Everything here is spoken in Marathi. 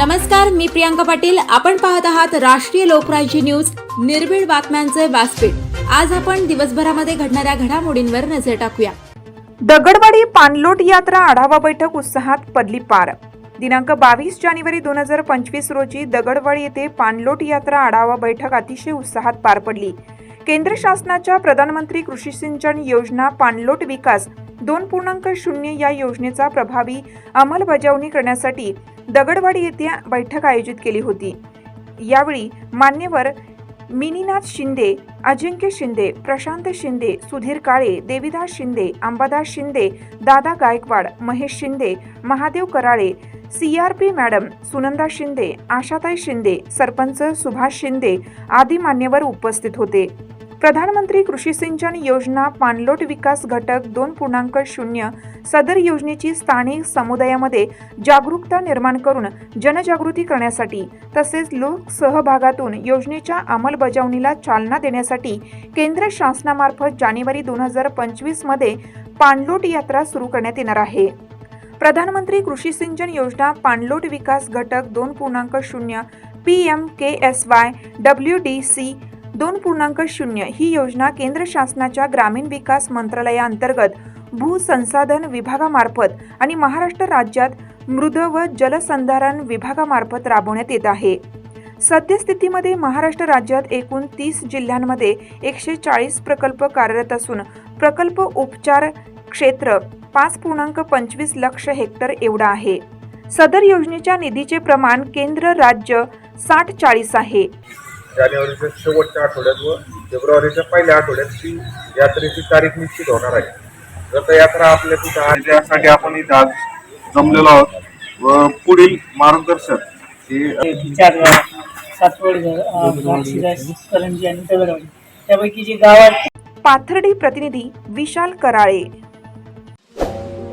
नमस्कार मी प्रियांका पाटील. आपण पाहत आहात राष्ट्रीय लोकराज्य न्यूज. निर्भीड बातम्यांचे व्यासपीठ. आज आपण दिवसभरामध्ये घडणाऱ्या घडामोडींवर नजर टाकूया. दगडवाडी पाणलोट यात्रा आढावा बैठक उत्साहात पडली पार. दिनांक बावीस जानेवारी दोन हजार पंचवीस रोजी दगडवाडी येथे पाणलोट यात्रा आढावा बैठक अतिशय उत्साहात पार पडली. केंद्र शासनाच्या प्रधानमंत्री कृषी सिंचन योजना पाणलोट विकास दोन पूर्णांक शून्य या योजनेचा प्रभावी अंमलबजावणी करण्यासाठी दगडवाडी येथे बैठक आयोजित केली होती. यावेळी मान्यवर मिनीनाथ शिंदे अजिंक्य शिंदे प्रशांत शिंदे सुधीर काळे Devidas Shinde Ambadas Shinde Dada Gaikwad Mahesh Shinde Mahadev Karale C R P madam Sunanda Shinde Ashatai Shinde sarpanch Subhash Shinde आदी मान्यवर उपस्थित होते. प्रधानमंत्री कृषी सिंचन योजना पाणलोट विकास घटक दोन पूर्णांक शून्य सदर योजनेची स्थानिक समुदायामध्ये जागरूकता निर्माण करून जनजागृती करण्यासाठी तसेच लोकसहभागातून योजनेच्या अंमलबजावणीला चालना देण्यासाठी केंद्र शासनामार्फत जानेवारी दोन हजार पंचवीसमध्ये पाणलोट यात्रा सुरू करण्यात येणार आहे. प्रधानमंत्री कृषी सिंचन योजना पाणलोट विकास घटक दोन पूर्णांक शून्य P M K S Y W D C दोन पूर्णांक शून्य ही योजना केंद्र शासनाच्या ग्रामीण विकास मंत्रालयाअंतर्गत भूसंसाधन विभागामार्फत आणि महाराष्ट्र राज्यात मृद व जलसंधारण विभागामार्फत राबवण्यात येत आहे. सद्यस्थितीमध्ये महाराष्ट्र राज्यात एकूण तीस जिल्ह्यांमध्ये एकशे चाळीस प्रकल्प कार्यरत असून प्रकल्प उपचार क्षेत्र पाच पूर्णांक पंचवीस लक्ष हेक्टर एवढा आहे. सदर योजनेच्या निधीचे प्रमाण केंद्र राज्य साठ चाळीस आहे. जानेवारीच्या शेवटच्या आठवड्यात व फेब्रुवारीच्या पहिल्या आठवड्यात ती यात्रेची तारीख निश्चित होणार आहे. रथयात्रा आपल्या तिथं आहे. त्यासाठी आपण इथं आज जमलेलो आहोत. व पुढील मार्गदर्शन हे ते चार सातवड शिरास करंजी आणि दगडवाडी. त्यापैकी जे गावात पाथर्डी प्रतिनिधी विशाल कराळे.